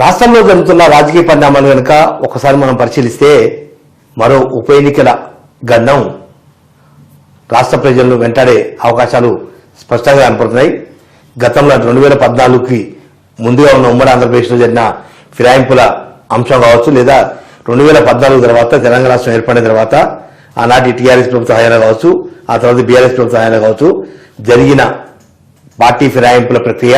రాష్ట్రంలో జరుగుతున్న రాజకీయ పరిణామాలు కనుక ఒకసారి మనం పరిశీలిస్తే మరో ఉప ఎన్నికల గండం రాష్ట్ర ప్రజలను వెంటాడే అవకాశాలు స్పష్టంగా కనపడుతున్నాయి. గతంలో రెండు వేల పద్నాలుగుకి ముందుగా ఉన్న ఉమ్మడి ఆంధ్రప్రదేశ్లో జరిగిన ఫిరాయింపుల అంశం కావచ్చు లేదా రెండు వేల పద్నాలుగు తర్వాత తెలంగాణ రాష్ట్రం ఏర్పడిన తర్వాత ఆనాటి టీఆర్ఎస్ ప్రభుత్వ హయాంలో కావచ్చు ఆ తర్వాత బీఆర్ఎస్ ప్రభుత్వ హయాంలో కావచ్చు జరిగిన పార్టీ ఫిరాయింపుల ప్రక్రియ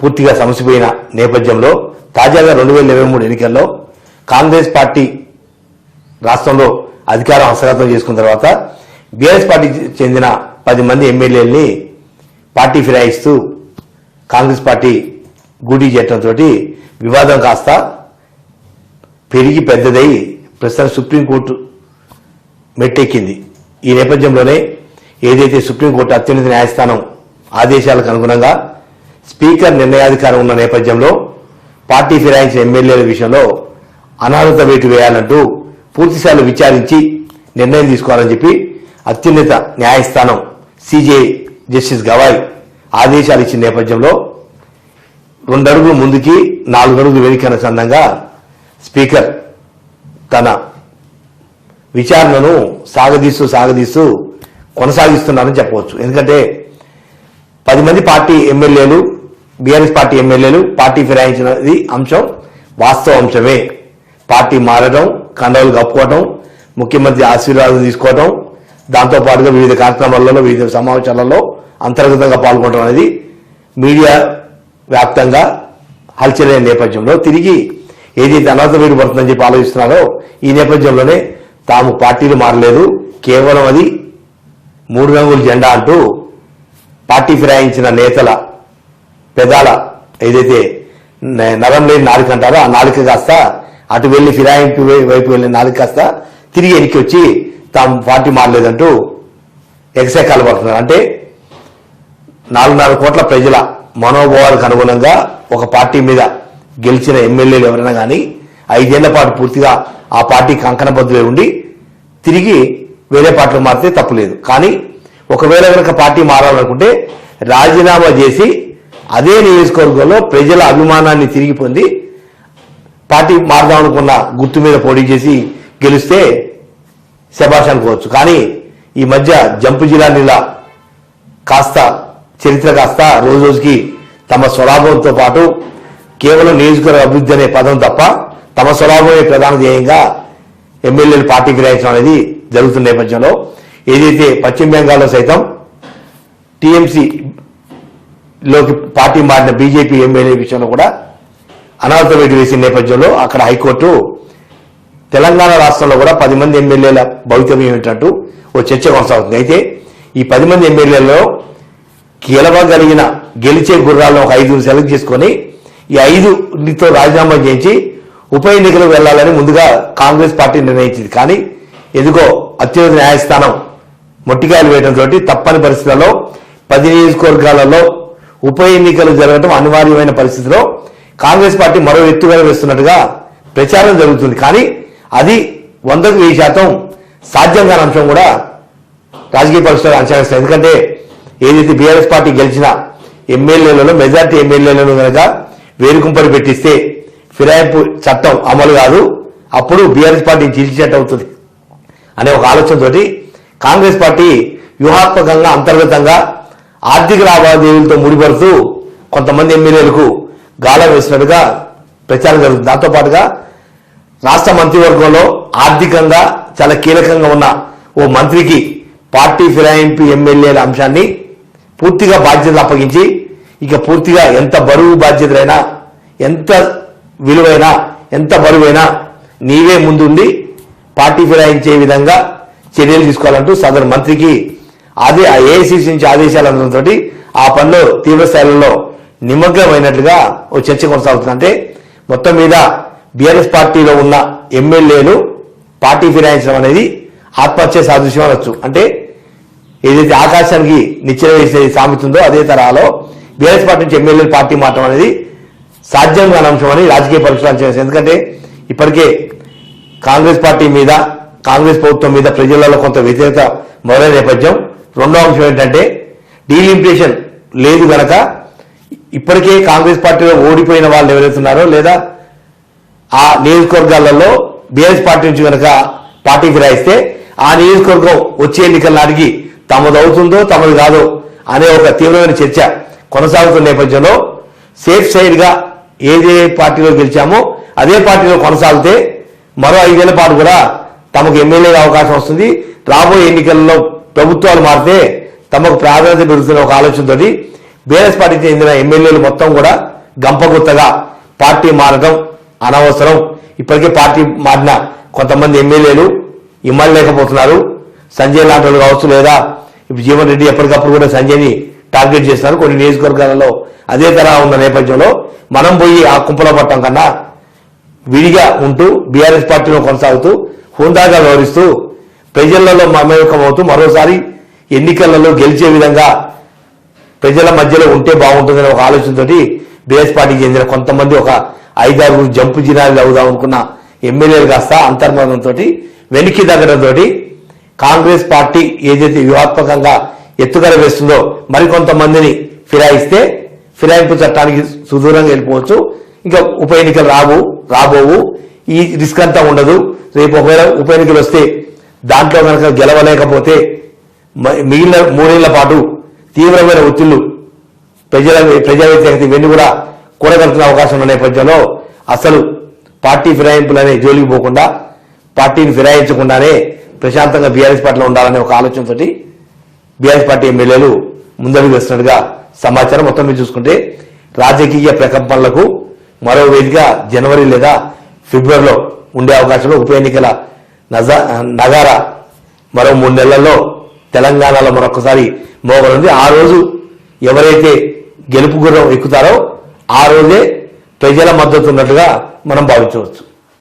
పూర్తిగా సమసిపోయిన నేపథ్యంలో తాజాగా రెండు వేల ఇరవై మూడు ఎన్నికల్లో కాంగ్రెస్ పార్టీ రాష్ట్రంలో అధికారం హస్తగతం చేసుకున్న తర్వాత బీఆర్ఎస్ పార్టీకి చెందిన పది మంది ఎమ్మెల్యేలని పార్టీ ఫిరాయిస్తూ కాంగ్రెస్ పార్టీ గూటీ చేయడంతో వివాదం కాస్త పెరిగి పెద్దదై ప్రస్తుతం సుప్రీంకోర్టు మెట్టెక్కింది. ఈ నేపథ్యంలోనే ఏదైతే సుప్రీంకోర్టు అత్యున్నత న్యాయస్థానం ఆదేశాలకు అనుగుణంగా స్పీకర్ నిర్ణయాధికారం ఉన్న నేపథ్యంలో పార్టీ ఫిరాయించిన ఎమ్మెల్యేల విషయంలో అనర్హత వేటు వేయాలంటూ పూర్తిసార్లు విచారించి నిర్ణయం తీసుకోవాలని చెప్పి అత్యున్నత న్యాయస్థానం సిజే జస్టిస్ గవాయ్ ఆదేశాలు ఇచ్చిన నేపథ్యంలో రెండడుగులు ముందుకి నాలుగు అడుగులు వెనుకన సందంగా స్పీకర్ తన విచారణను సాగదీస్తూ సాగదీస్తూ కొనసాగిస్తున్నారని చెప్పవచ్చు. ఎందుకంటే పది మంది పార్టీ ఎమ్మెల్యేలు బీఆర్ఎస్ పార్టీ ఎమ్మెల్యేలు పార్టీ ఫిరాయించినది అంశం వాస్తవ అంశమే. పార్టీ మారడం కండవలు కప్పుకోవటం ముఖ్యమంత్రి ఆశీర్వాదం తీసుకోవటం దాంతో పాటుగా వివిధ కార్యక్రమాలలో వివిధ సమావేశాలలో అంతర్గతంగా పాల్గొనడం అనేది మీడియా వ్యాప్తంగా హల్చల్ అయిన నేపథ్యంలో. తిరిగి ఏదైతే అనర్థ మీరు పడుతుందని చెప్పి ఆలోచిస్తున్నారో ఈ నేపథ్యంలోనే తాము పార్టీలు మారలేదు. కేవలం అది మూడు రంగుల జెండా అంటూ పార్టీ ఫిరాయించిన నేతల పెదాల ఏదైతే నరం లేని నాలుక అంటారో ఆ నాలుక కాస్త అటు వెళ్ళి ఫిరాయింపు వైపు వెళ్ళిన నాలుక కాస్త తిరిగి వెనక్కి వచ్చి తాము పార్టీ మారలేదంటూ ఎగసేకాలు పడుతున్నారు. అంటే నాలుగున్నర కోట్ల ప్రజల మనోభావాలకు అనుగుణంగా ఒక పార్టీ మీద గెలిచిన ఎమ్మెల్యేలు ఎవరైనా కానీ ఐదేళ్ళ పాటు పూర్తిగా ఆ పార్టీ కంకణబద్ధులై ఉండి తిరిగి వేరే పార్టీలో మారితే తప్పులేదు కానీ ఒకవేళ కనుక పార్టీ మారాలనుకుంటే రాజీనామా చేసి అదే నియోజకవర్గంలో ప్రజల అభిమానాన్ని తిరిగి పొంది పార్టీ మారుదాం అనుకున్న గుర్తు మీద పోటీ చేసి గెలిస్తే శబాష్ అనుకోవచ్చు. కానీ ఈ మధ్య జంపు జిల్లా నీలా కాస్త చరిత్ర కాస్త రోజు రోజుకి తమ స్వలాభంతో పాటు కేవలం నియోజకవర్గ అభివృద్ధి అనే పదం తప్ప తమ స్వలాభమే ప్రధాన ధ్యేయంగా ఎమ్మెల్యేలు పార్టీ గ్రహించడం అనేది జరుగుతున్న నేపథ్యంలో ఏదైతే పశ్చిమ బెంగాల్లో సైతం టీఎంసీ లోకి పార్టీ మారిన బీజేపీ ఎమ్మెల్యే విషయంలో కూడా అనాథ వేటు వేసిన నేపథ్యంలో అక్కడ హైకోర్టు తెలంగాణ రాష్ట్రంలో కూడా పది మంది ఎమ్మెల్యేల భవితవ్యం ఏమిటంటూ ఓ చర్చ కొనసాగుతుంది. అయితే ఈ పది మంది ఎమ్మెల్యేలలో గెలవగలిగిన గెలిచే గుర్రాలను ఒక ఐదుగురు సెలెక్ట్ చేసుకొని ఈ ఐదుతో రాజీనామా చేయించి ఉప ఎన్నికలు వెళ్ళాలని ముందుగా కాంగ్రెస్ పార్టీ నిర్ణయించింది. కానీ ఎందుకో అత్యున్నత న్యాయస్థానం మొట్టికాయలు వేయడంతో తప్పని పరిస్థితులలో పది నియోజకవర్గాలలో ఉప ఎన్నికలు జరగడం అనివార్యమైన పరిస్థితిలో కాంగ్రెస్ పార్టీ మరో ఎత్తుగా వేస్తున్నట్టుగా ప్రచారం జరుగుతుంది. కానీ అది వందకు వెయ్యి శాతం సాధ్యం కాని అంశం కూడా రాజకీయ పరిస్థితులు అంచనా వేస్తారు ఎందుకంటే ఏదైతే బీఆర్ఎస్ పార్టీ గెలిచిన ఎమ్మెల్యేలలో మెజార్టీ ఎమ్మెల్యేలను కనుక వేరుకుంపడి పెట్టిస్తే ఫిరాయింపు చట్టం అమలు కాదు. అప్పుడు బీఆర్ఎస్ పార్టీ చీల్చేట అవుతుంది అనే ఒక ఆలోచనతోటి కాంగ్రెస్ పార్టీ వ్యూహాత్మకంగా అంతర్గతంగా ఆర్థిక లావాదేవీలతో ముడిపడుతూ కొంతమంది ఎమ్మెల్యేలకు గాలం వేసినట్టుగా ప్రచారం జరుగుతుంది. దాంతో పాటుగా రాష్ట్ర మంత్రివర్గంలో ఆర్థికంగా చాలా కీలకంగా ఉన్న ఓ మంత్రికి పార్టీ ఫిరాయింపు ఎమ్మెల్యేల అంశాన్ని పూర్తిగా బాధ్యతలు అప్పగించి ఇక పూర్తిగా ఎంత బరువు బాధ్యతలైనా ఎంత విలువైనా ఎంత బరువైనా నీవే ముందుండి పార్టీ ఫిరాయించే విధంగా చర్యలు తీసుకోవాలంటూ సదరు మంత్రికి అదే ఆ ఏఐసీసీ నుంచి ఆదేశాలు అందడంతో ఆ పనిలో తీవ్రస్థాయిలో నిమగ్నమైనట్లుగా ఓ చర్చ కొనసాగుతుంది. అంటే మొత్తం మీద బీఆర్ఎస్ పార్టీలో ఉన్న ఎమ్మెల్యేలు పార్టీ ఫిరాయించడం అనేది ఆత్మహత్య సాదృశ్యం అనొచ్చు. అంటే ఏదైతే ఆకాశానికి నిచ్చెన వేసే సామెత ఉందో అదే తరహాలో బీఆర్ఎస్ పార్టీ నుంచి ఎమ్మెల్యేలు పార్టీ మారడం అనేది సాధ్యం కాని అంశం అని రాజకీయ పరీక్షలు చేస్తారు ఎందుకంటే ఇప్పటికే కాంగ్రెస్ పార్టీ మీద కాంగ్రెస్ ప్రభుత్వం మీద ప్రజలలో కొంత వ్యతిరేకత మొదలైన నేపథ్యం రెండో అంశం ఏంటంటే డీలిమిటేషన్ లేదు గనక ఇప్పటికే కాంగ్రెస్ పార్టీలో ఓడిపోయిన వాళ్ళు ఎవరైతే ఉన్నారో లేదా ఆ నియోజకవర్గాలలో బీఆర్ఎస్ పార్టీ నుంచి కనుక పార్టీకి రాయిస్తే ఆ నియోజకవర్గం వచ్చే ఎన్నికల నాటికి తమది అవుతుందో తమది కాదో అనే ఒక తీవ్రమైన చర్చ కొనసాగుతున్న నేపథ్యంలో సేఫ్ సైడ్గా ఏదే పార్టీలో గెలిచామో అదే పార్టీలో కొనసాగితే మరో ఐదేళ్ళ పాటు కూడా తమకు ఎమ్మెల్యేగా అవకాశం వస్తుంది. రాబోయే ఎన్నికల్లో ప్రభుత్వాలు మారితే తమకు ప్రాధాన్యత పెరుగుతున్న ఒక ఆలోచనతోటి బీఆర్ఎస్ పార్టీకి చెందిన ఎమ్మెల్యేలు మొత్తం కూడా గంపగుత్తగా పార్టీ మారడం అనవసరం. ఇప్పటికే పార్టీ మారిన కొంతమంది ఎమ్మెల్యేలు ఇమ్మలేకపోతున్నారు సంజయ్ లాంటి వాళ్ళు కావచ్చు లేదా ఇప్పుడు జీవన్ రెడ్డి ఎప్పటికప్పుడు కూడా సంజయ్ని టార్గెట్ చేస్తున్నారు. కొన్ని నియోజకవర్గాలలో అదే తరహా ఉన్న నేపథ్యంలో మనం పోయి ఆ కుంపలో పట్టడం కన్నా విడిగా ఉంటూ బీఆర్ఎస్ పార్టీలో కొనసాగుతూ హుందాగా వ్యవహరిస్తూ ప్రజలలో మమేకమవుతూ మరోసారి ఎన్నికలలో గెలిచే విధంగా ప్రజల మధ్యలో ఉంటే బాగుంటుందనే ఒక ఆలోచనతోటి బీఎస్ పార్టీకి చెందిన కొంతమంది ఒక ఐదారు జంపు జినాలు అవుదాం అనుకున్న ఎమ్మెల్యేలు కాస్త అంతర్మతంతో వెనక్కి తగ్గడంతో కాంగ్రెస్ పార్టీ ఏదైతే వ్యూహాత్మకంగా ఎత్తుగడ వేస్తుందో మరికొంతమందిని ఫిరాయిస్తే ఫిరాయింపు చట్టానికి సుదూరంగా వెళ్ళిపోవచ్చు. ఇంకా ఉప ఎన్నికలు రావు రాబోవు. ఈ రిస్క్ అంతా ఉండదు. రేపు ఒకవేళ ఉప ఎన్నికలు వస్తే దాంట్లో కనుక గెలవలేకపోతే మిగిలిన మూడేళ్ళ పాటు తీవ్రమైన ఒత్తిళ్ళు ప్రజల ప్రజా వ్యతిరేకత ఇవన్నీ కూడా కూడగలుగుతున్న అవకాశం ఉన్న నేపథ్యంలో అసలు పార్టీ ఫిరాయింపులు అనే జోలికి పోకుండా పార్టీని ఫిరాయించకుండానే ప్రశాంతంగా బీఆర్ఎస్ పార్టీలో ఉండాలనే ఒక ఆలోచనతోటి బీఆర్ఎస్ పార్టీ ఎమ్మెల్యేలు ముందడుగు వేస్తున్నట్టుగా సమాచారం మొత్తం మీద చూసుకుంటే రాజకీయ ప్రకంపనలకు మరో వేదిక జనవరి లేదా ఫిబ్రవరిలో ఉండే అవకాశంలో ఉప ఎన్నికల నజా నగారా. మరో మూడు నెలల్లో తెలంగాణలో మరొకసారి మోగనుంది. ఆ రోజు ఎవరైతే గెలుపు గుర్రం ఎక్కుతారో ఆ రోజే ప్రజల మద్దతు ఉన్నట్టుగా మనం భావించవచ్చు.